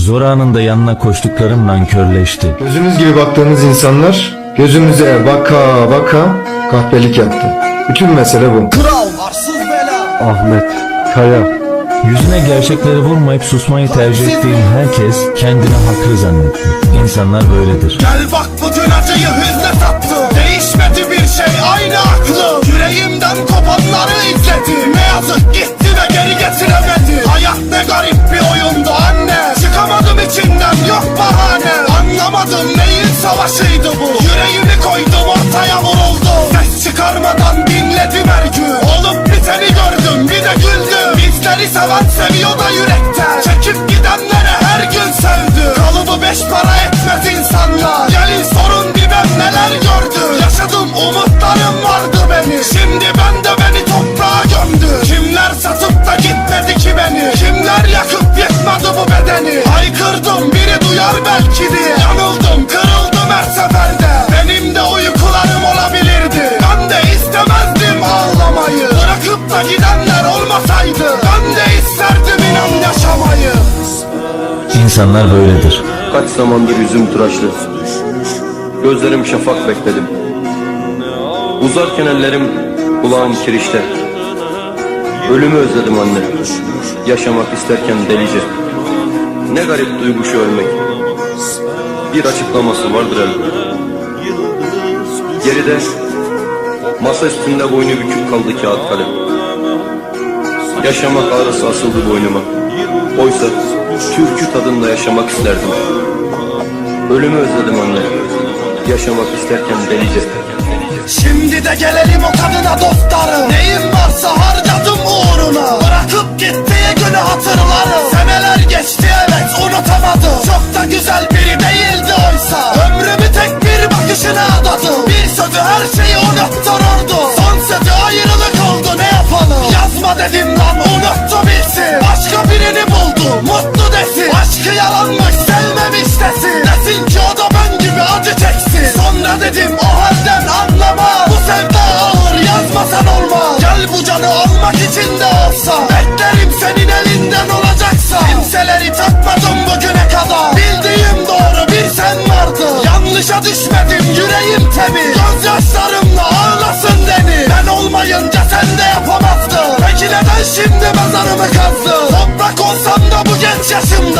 Zor anında yanına koştuklarım nankörleşti. Gözümüz gibi baktığınız insanlar gözümüze baka baka kahpelik yaptı. Bütün mesele bu. Kral arsız bela Ahmet Kaya Yüzüne gerçekleri vurmayıp susmayı tercih ettiğim herkes kendini haklı zannetti. İnsanlar böyledir. Gel bak her gün sevdi Kalıbı beş para etmez insanlar. Gelin sorun bir ben neler gördüm. Yaşadım umutlarım vardı benim. Şimdi ben de beni toprağa gömdü Kimler satıp da gitmedi ki beni? Kimler yakıp yıkmadı bu bedeni? Haykırdım biri duyar belki diye Yanıldım kırıldım her seferde. Benim de uykularım olabilirdi. Ben de istemezdim ağlamayı. Bırakıp da gidenler olmasaydı Ben de isterdim inan yaşamayı İnsanlar böyledir. Kaç zamandır yüzüm tıraşlı. Gözlerim şafak bekledim. Uzarken ellerim kulağım kirişte. Ölümü özledim anne. Yaşamak isterken delice. Ne garip duygu şu ölmek. Bir açıklaması vardır elbette. Geride Masa üstünde boynu bükük kaldı kağıt kalem. Yaşamak ağrısı asıldı boynuma Oysa türkü tadında yaşamak isterdim. Ölümü özledim anne. Yaşamak isterken delice Şimdi de gelelim o kadına dostlarım Neyim varsa harcadım uğruna. Bırakıp gittiği günü hatırlarım Seneler geçti evet unutamadım. Çok da güzel biri değildi oysa. Ömrümü tek bir bakışına adadım. Bir sözü her şeyi unuttururdu. Son sözü ayrılık oldu ne yapalım? Yazma dedim yalanmış sevmemiş desin Desin ki o da ben gibi acı çeksin. Sonra dedim o halden anlama. Bu sevda ağır yazmasan olmaz. Gel bu canı almak için de olsa Beklerim senin elinden olacaksa. Kimseleri takmadım bugüne kadar. Bildiğim doğru bir sen vardı Yanlışa düşmedim yüreğim temiz. Gözyaşlarımla ağlasın deniz Ben olmayınca sen de yapamazdın. Peki neden şimdi mezarımı kazdın? Toprak olsam da bu genç yaşımda